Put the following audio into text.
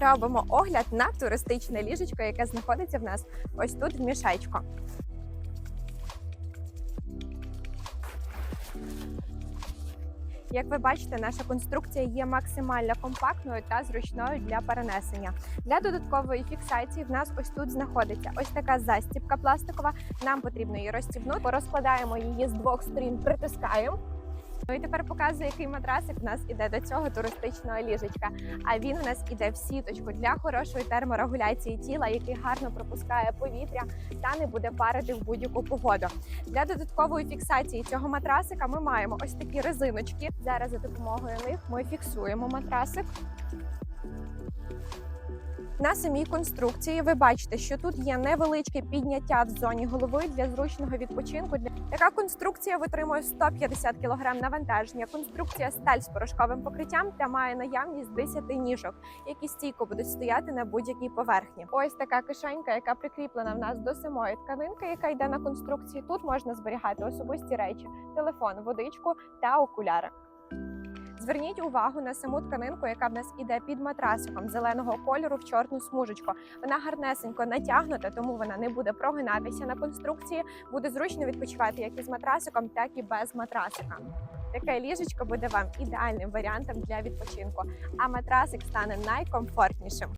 Робимо огляд на туристичне ліжечко, яке знаходиться в нас ось тут в мішечку. Як ви бачите, наша конструкція є максимально компактною та зручною для перенесення. Для додаткової фіксації в нас ось тут знаходиться ось така застібка пластикова. Нам потрібно її розстібнути. Розкладаємо її з двох сторін, притискаємо. Ну і тепер показую, який матрасик в нас іде до цього туристичного ліжечка. А він у нас іде в сіточку для хорошої терморегуляції тіла, який гарно пропускає повітря та не буде парити в будь-яку погоду. Для додаткової фіксації цього матрасика ми маємо ось такі резиночки. Зараз за допомогою них ми фіксуємо матрасик. На самій конструкції ви бачите, що тут є невеличке підняття в зоні голови для зручного відпочинку. Така конструкція витримує 150 кг навантаження. Конструкція сталь з порошковим покриттям та має наявність 10 ніжок, які стійко будуть стояти на будь-якій поверхні. Ось така кишенька, яка прикріплена в нас до самої тканинки, яка йде на конструкції. Тут можна зберігати особисті речі, телефон, водичку та окуляри. Зверніть увагу на саму тканинку, яка в нас іде під матрасиком зеленого кольору в чорну смужечку. Вона гарнесенько натягнута, тому вона не буде прогинатися на конструкції. Буде зручно відпочивати як із матрасиком, так і без матрасика. Таке ліжечко буде вам ідеальним варіантом для відпочинку, а матрасик стане найкомфортнішим.